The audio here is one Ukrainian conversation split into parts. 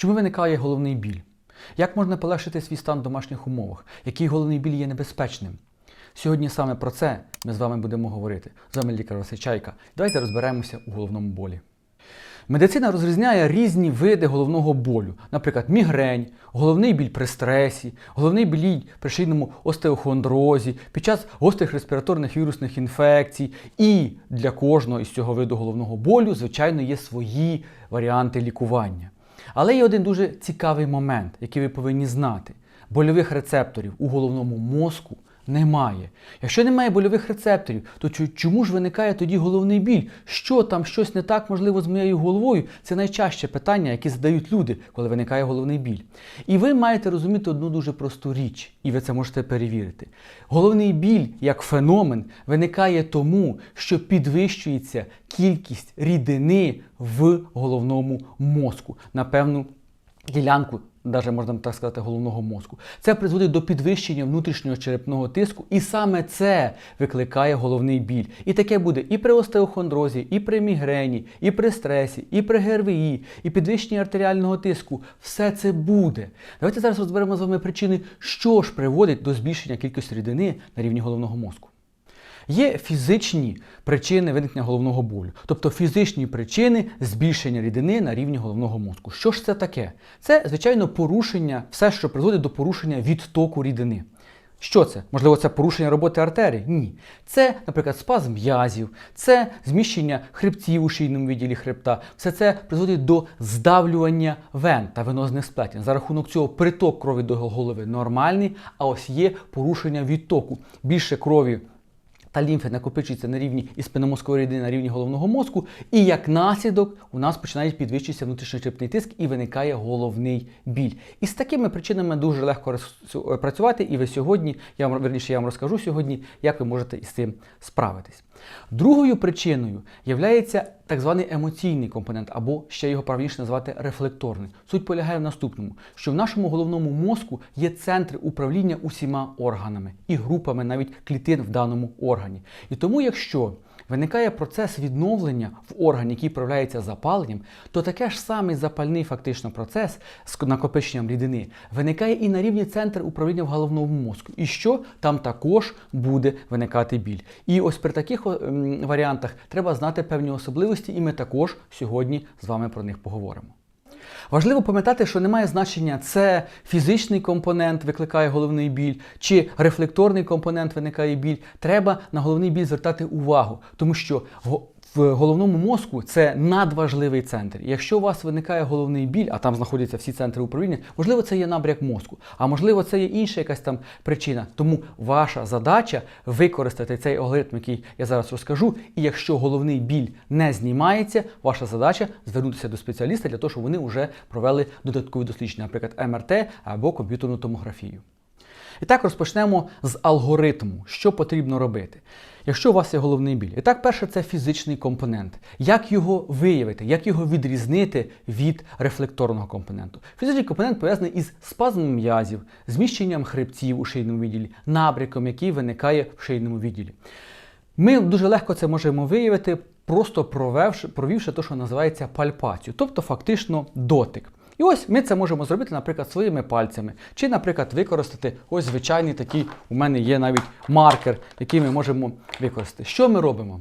Чому виникає головний біль? Як можна полегшити свій стан в домашніх умовах? Який головний біль є небезпечним? Сьогодні саме про це ми з вами будемо говорити. З вами лікар Василь Чайка. Давайте розберемося у головному болі. Медицина розрізняє різні види головного болю, наприклад, мігрень, головний біль при стресі, головний біль при шийному остеохондрозі, під час гострих респіраторних вірусних інфекцій. І для кожного із цього виду головного болю, звичайно, є свої варіанти лікування. Але є один дуже цікавий момент, який ви повинні знати: больових рецепторів у головному мозку немає. Якщо немає больових рецепторів, то чому ж виникає тоді головний біль? Що там щось не так можливо з моєю головою? Це найчастіше питання, які задають люди, коли виникає головний біль. І ви маєте розуміти одну дуже просту річ, і ви це можете перевірити. Головний біль як феномен виникає тому, що підвищується кількість рідини в головному мозку на певну ділянку, навіть можна так сказати, головного мозку. Це призводить до підвищення внутрішнього черепного тиску, і саме це викликає головний біль. І таке буде і при остеохондрозі, і при мігрені, і при стресі, і при ГРВІ, і підвищенні артеріального тиску. Все це буде. Давайте зараз розберемо з вами причини, що ж приводить до збільшення кількості рідини на рівні головного мозку. Є фізичні причини виникнення головного болю, тобто фізичні причини збільшення рідини на рівні головного мозку. Що ж це таке? Це, звичайно, порушення, все, що призводить до порушення відтоку рідини. Що це? Можливо, це порушення роботи артерій? Ні. Це, наприклад, спазм м'язів, це зміщення хребців у шийному відділі хребта. Все це призводить до здавлювання вен та венозних сплетень. За рахунок цього приток крові до голови нормальний, а ось є порушення відтоку. Більше крові та лімфи накопичуються на рівні і спинномозкової рідини на рівні головного мозку, і як наслідок у нас починає підвищитися внутрішньочерепний тиск і виникає головний біль. І з такими причинами дуже легко працювати, і ви сьогодні, я вам верніше, я вам розкажу сьогодні, як ви можете із цим справитись. Другою причиною є так званий емоційний компонент, або ще його правильніше назвати рефлекторний. Суть полягає в наступному: що в нашому головному мозку є центри управління усіма органами і групами навіть клітин в даному органі. І тому, якщо виникає процес відновлення в органі, який проявляється запаленням, то таке ж самий запальний фактично процес з накопиченням рідини виникає і на рівні центру управління в головному мозку. І що там також буде виникати біль. І ось при таких варіантах треба знати певні особливості, і ми також сьогодні з вами про них поговоримо. Важливо пам'ятати, що немає значення, це фізичний компонент викликає головний біль, чи рефлекторний компонент виникає біль. Треба на головний біль звертати увагу, тому що в головному мозку це надважливий центр. Якщо у вас виникає головний біль, а там знаходяться всі центри управління, можливо, це є набряк мозку, а можливо, це є інша якась там причина. Тому ваша задача використати цей алгоритм, який я зараз розкажу. І якщо головний біль не знімається, ваша задача звернутися до спеціаліста для того, щоб вони вже провели додаткові дослідження, наприклад, МРТ або комп'ютерну томографію. І так розпочнемо з алгоритму, що потрібно робити. Якщо у вас є головний біль, і так, перше, це фізичний компонент. Як його виявити, як його відрізнити від рефлекторного компоненту? Фізичний компонент пов'язаний із спазмом м'язів, зміщенням хребців у шийному відділі, набряком, який виникає в шийному відділі. Ми дуже легко це можемо виявити, просто провевши, провівши те, що називається пальпацію, тобто фактично дотик. І ось ми це можемо зробити, наприклад, своїми пальцями. Чи, наприклад, використати ось звичайний такий, у мене є навіть маркер, який ми можемо використати. Що ми робимо?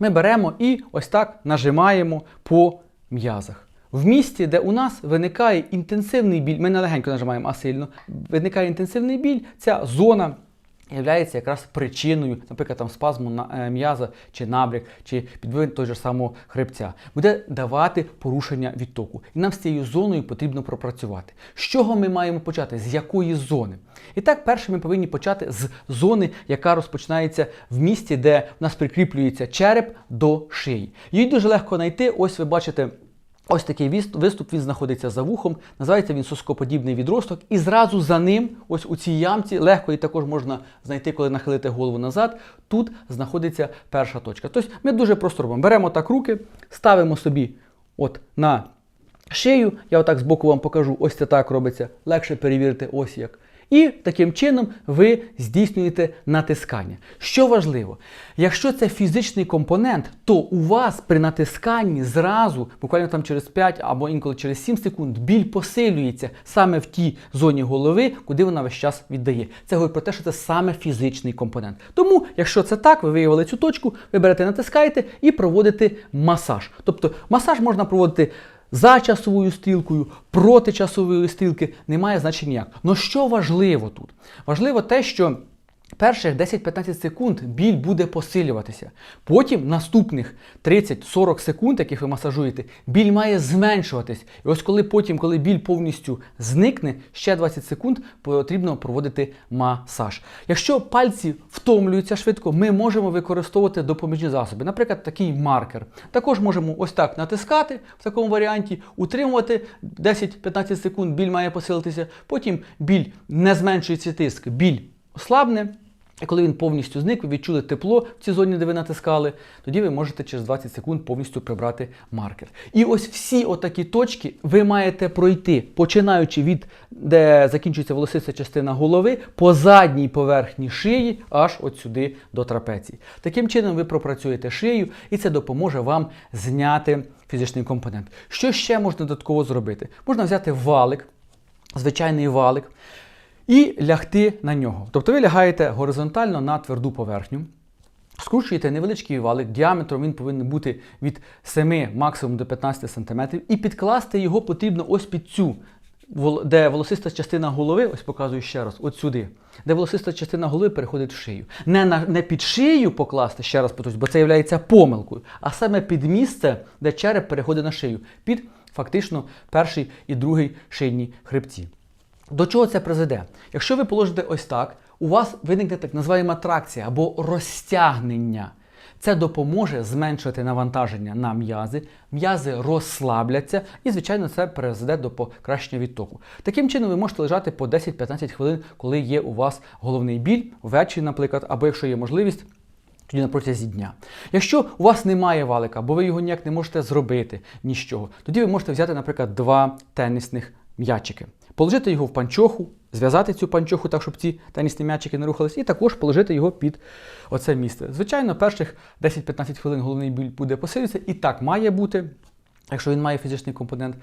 Ми беремо і ось так нажимаємо по м'язах. В місці, де у нас виникає інтенсивний біль, ми не легенько нажимаємо, а сильно, виникає інтенсивний біль, ця зона являється якраз причиною, наприклад, там спазму на е, м'яза чи набряк, чи підвин той же самого хребця, буде давати порушення відтоку. І нам з цією зоною потрібно пропрацювати. З чого ми маємо почати? З якої зони? І так, перше, ми повинні почати з зони, яка розпочинається в місці, де в нас прикріплюється череп до шиї. Її дуже легко знайти. Ось ви бачите. Ось такий виступ, він знаходиться за вухом, називається він соскоподібний відросток, і зразу за ним, ось у цій ямці, легко її також можна знайти, коли нахилити голову назад. Тут знаходиться перша точка. Тобто ми дуже просто робимо. Беремо так руки, ставимо собі от на шию. Я отак збоку вам покажу, ось це так робиться. Легше перевірити ось як. І таким чином ви здійснюєте натискання. Що важливо, якщо це фізичний компонент, то у вас при натисканні зразу, буквально там через 5 або інколи через 7 секунд, біль посилюється саме в тій зоні голови, куди вона весь час віддає. Це говорить про те, що це саме фізичний компонент. Тому, якщо це так, ви виявили цю точку, ви берете, натискаєте і проводите масаж. Тобто масаж можна проводити. За часовою стрілкою, проти часової стрілки немає значення як. Но що важливо тут? Важливо те, що перших 10-15 секунд біль буде посилюватися. Потім наступних 30-40 секунд, яких ви масажуєте, біль має зменшуватись. І ось коли потім, коли біль повністю зникне, ще 20 секунд потрібно проводити масаж. Якщо пальці втомлюються швидко, ми можемо використовувати допоміжні засоби. Наприклад, такий маркер. Також можемо ось так натискати в такому варіанті, утримувати 10-15 секунд, біль має посилитися. Потім біль не зменшується тиск, біль ослабне. І коли він повністю зник, ви відчули тепло в цій зоні, де ви натискали, тоді ви можете через 20 секунд повністю прибрати маркер. І ось всі отакі точки ви маєте пройти, починаючи від де закінчується волосиста частина голови, по задній поверхні шиї, аж от сюди до трапеції. Таким чином ви пропрацюєте шию, і це допоможе вам зняти фізичний компонент. Що ще можна додатково зробити? Можна взяти валик, звичайний валик і лягти на нього. Тобто ви лягаєте горизонтально на тверду поверхню, скручуєте невеличкий валик, діаметром він повинен бути від 7 максимум до 15 см, і підкласти його потрібно ось під цю, де волосиста частина голови, ось показую ще раз, от сюди, де волосиста частина голови переходить в шию. Не, на, не під шию покласти, ще раз повторюсь, бо це є помилкою, а саме під місце, де череп переходить на шию, під фактично перший і другий шийні хребці. До чого це призведе? Якщо ви положите ось так, у вас виникне так називаємо тракція або розтягнення. Це допоможе зменшити навантаження на м'язи, м'язи розслабляться і, звичайно, це призведе до покращення відтоку. Таким чином, ви можете лежати по 10-15 хвилин, коли є у вас головний біль, ввечері, наприклад, або якщо є можливість. Тоді на протязі дня. Якщо у вас немає валика, бо ви його ніяк не можете зробити ні з чого, тоді ви можете взяти, наприклад, два тенісних м'ячики, положити його в панчоху, зв'язати цю панчоху так, щоб ці тенісні м'ячики не рухались, і також положити його під оце місце. Звичайно, перших 10-15 хвилин головний біль буде посилюватися, і так має бути, якщо він має фізичний компонент,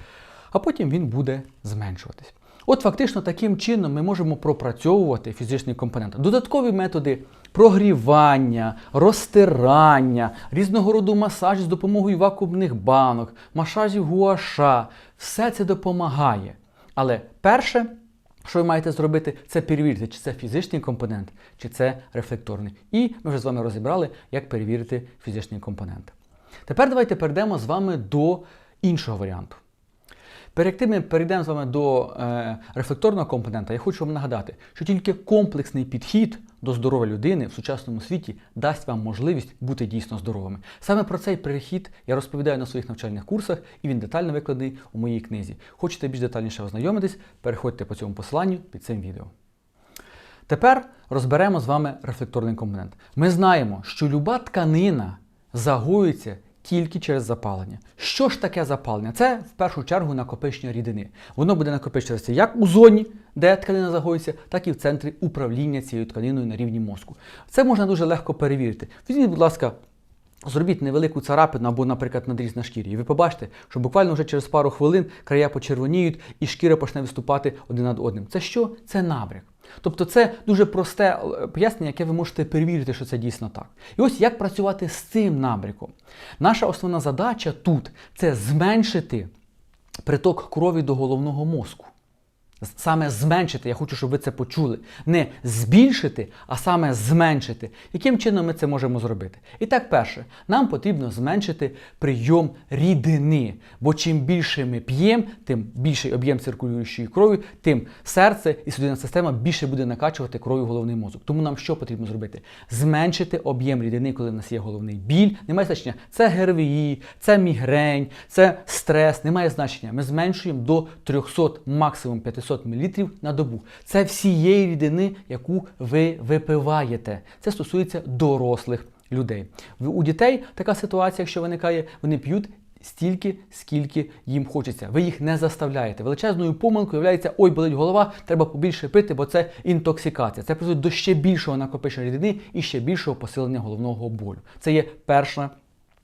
а потім він буде зменшуватись. От фактично таким чином ми можемо пропрацьовувати фізичний компонент. Додаткові методи прогрівання, розтирання, різного роду масажі з допомогою вакуумних банок, масажів гуаша. Все це допомагає. Але перше, що ви маєте зробити, це перевірити, чи це фізичний компонент, чи це рефлекторний. І ми вже з вами розібрали, як перевірити фізичний компонент. Тепер давайте перейдемо з вами до іншого варіанту. Перед тим, як перейдемо з вами до е, рефлекторного компонента, я хочу вам нагадати, що тільки комплексний підхід до здоров'я людини в сучасному світі дасть вам можливість бути дійсно здоровими. Саме про цей перехід я розповідаю на своїх навчальних курсах, і він детально викладений у моїй книзі. Хочете більш детальніше ознайомитись, переходьте по цьому посиланню під цим відео. Тепер розберемо з вами рефлекторний компонент. Ми знаємо, що люба тканина загоюється тільки через запалення. Що ж таке запалення? Це в першу чергу накопичення рідини. Воно буде накопичуватися як у зоні, де тканина загоюється, так і в центрі управління цією тканиною на рівні мозку. Це можна дуже легко перевірити. Візьміть, будь ласка. Зробіть невелику царапину або, наприклад, надріз на шкірі. І ви побачите, що буквально вже через пару хвилин края почервоніють і шкіра почне виступати один над одним. Це що? Це набряк. Тобто це дуже просте е, пояснення, яке ви можете перевірити, що це дійсно так. І ось як працювати з цим набряком. Наша основна задача тут це зменшити приток крові до головного мозку. Саме зменшити, я хочу, щоб ви це почули. Не збільшити, а саме зменшити. Яким чином ми це можемо зробити? І так, перше, нам потрібно зменшити прийом рідини. Бо чим більше ми п'ємо, тим більший об'єм циркулюючої крові, тим серце і судинна система більше буде накачувати кров'ю головний мозок. Тому нам що потрібно зробити? Зменшити об'єм рідини, коли в нас є головний біль. Немає значення. Це ГРВІ, це мігрень, це стрес, немає значення. Ми зменшуємо до 300, максимум 500 мл на добу. Це всієї рідини, яку ви випиваєте. Це стосується дорослих людей. У дітей така ситуація, якщо виникає, вони п'ють стільки, скільки їм хочеться. Ви їх не заставляєте. Величезною помилкою являється, ой, болить голова, треба побільше пити, бо це інтоксикація. Це призводить до ще більшого накопичення рідини і ще більшого посилення головного болю. Це є перша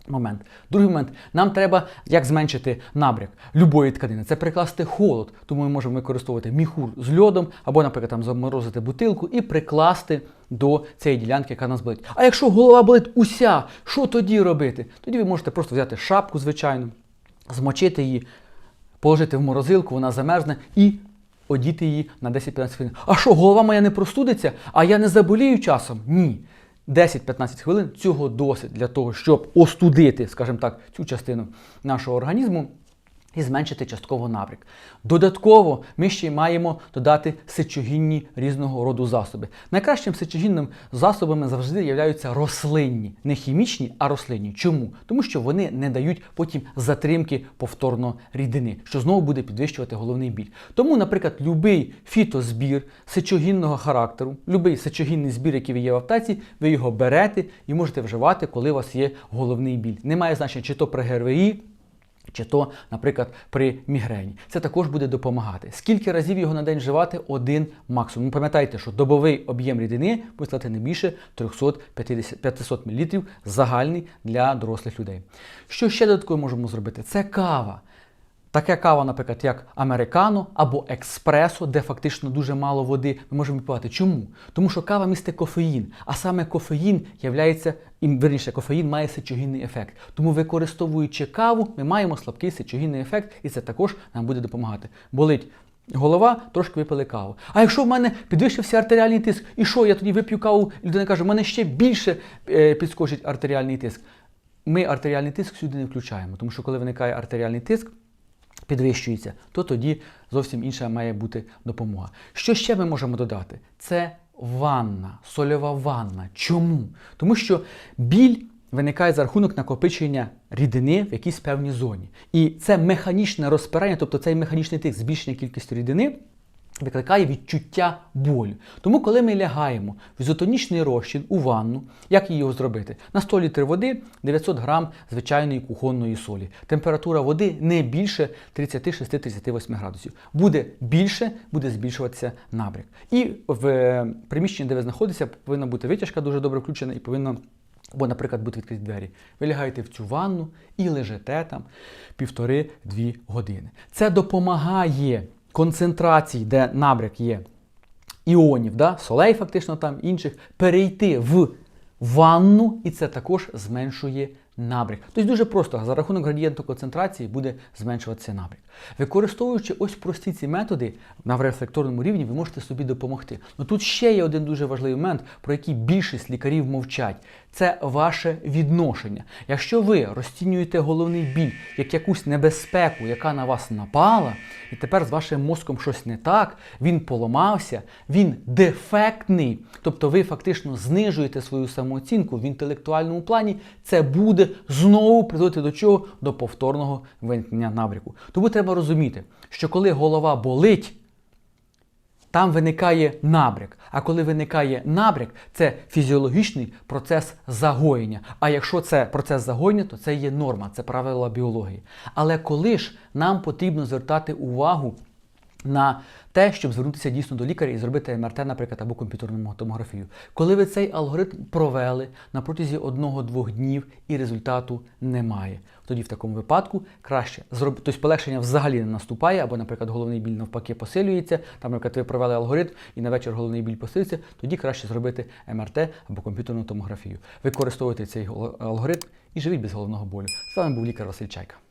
Момент. Другий момент. Нам треба як зменшити набряк любої тканини. Це прикласти холод. Тому ми можемо використовувати міхур з льодом, або, наприклад, там заморозити бутилку і прикласти до цієї ділянки, яка нас болить. А якщо голова болить уся, що тоді робити? Тоді ви можете просто взяти шапку, звичайно, змочити її, положити в морозилку, вона замерзне і одіти її на 10-15 хвилин. А що, голова моя не простудиться, а я не заболію часом? Ні. 10-15 хвилин цього досить для того, щоб остудити, скажімо так, цю частину нашого організму і зменшити частково набряк. Додатково ми ще маємо додати сечогінні різного роду засоби. Найкращим сечогінним засобами завжди являються рослинні, не хімічні, а рослинні. Чому? Тому що вони не дають потім затримки повторно рідини, що знову буде підвищувати головний біль. Тому, наприклад, будь-який фітозбір сечогінного характеру, будь-який сечогінний збір, який є в аптеці, ви його берете і можете вживати, коли у вас є головний біль. Немає значення, чи то при ГРВІ, чи то, наприклад, при мігрені. Це також буде допомагати. Скільки разів його на день вживати? Один максимум. Ну, Пам'ятайте, що добовий об'єм рідини буде не більше 300-500 мл загальний для дорослих людей. Що ще додатково можемо зробити? Це кава. Таке кава, наприклад, як американо або експресо, де фактично дуже мало води, ми можемо випивати. Чому? Тому що кава містить кофеїн, а саме кофеїн являється, верніше, кофеїн має сечогінний ефект. Тому, використовуючи каву, ми маємо слабкий сечогінний ефект, і це також нам буде допомагати. Болить голова, трошки випили каву. А якщо в мене підвищився артеріальний тиск, і що я тоді вип'ю каву, і людина каже, в мене ще більше е, підскочить артеріальний тиск. Ми артеріальний тиск сюди не включаємо, тому що коли виникає артеріальний тиск, підвищується, то тоді зовсім інша має бути допомога. Що ще ми можемо додати? Це ванна, сольова ванна. Чому? Тому що біль виникає за рахунок накопичення рідини в якійсь певній зоні. І це механічне розпирання, тобто цей механічний тиск, збільшення кількості рідини. Викликає відчуття болю. Тому, коли ми лягаємо в ізотонічний розчин у ванну, як її зробити? На 100 літрів води 900 грам звичайної кухонної солі. Температура води не більше 36-38 градусів. Буде більше, буде збільшуватися набряк. І в е, приміщенні, де ви знаходитеся, повинна бути витяжка дуже добре включена і повинна. Бо, наприклад, будуть відкриті двері. Ви лягаєте в цю ванну і лежите там півтори-дві години. Це допомагає концентрації, де набряк є іонів, да, солей, фактично там інших, перейти в ванну, і це також зменшує набряк. Тобто дуже просто за рахунок градієнту концентрації буде зменшуватися набряк. Використовуючи ось прості ці методи на рефлекторному рівні, ви можете собі допомогти. Ну тут ще є один дуже важливий момент, про який більшість лікарів мовчать. Це ваше відношення. Якщо ви розцінюєте головний біль як якусь небезпеку, яка на вас напала, і тепер з вашим мозком щось не так, він поламався, він дефектний, тобто ви фактично знижуєте свою самооцінку в інтелектуальному плані, це буде знову призводити до чого? До повторного виникнення набряку. Тому треба розуміти, що коли голова болить, там виникає набряк. А коли виникає набряк, це фізіологічний процес загоєння. А якщо це процес загоєння, то це є норма, це правила біології. Але коли ж нам потрібно звертати увагу на те, щоб звернутися дійсно до лікаря і зробити МРТ, наприклад, або комп'ютерну томографію. Коли ви цей алгоритм провели на протязі одного-двох днів і результату немає, тоді в такому випадку краще зробити, тобто полегшення взагалі не наступає, або, наприклад, головний біль навпаки посилюється. Там, наприклад, ви провели алгоритм і на вечір головний біль посилюється, тоді краще зробити МРТ або комп'ютерну томографію. Використовуйте цей алгоритм і живіть без головного болю. З вами був лікар Василь Чайка.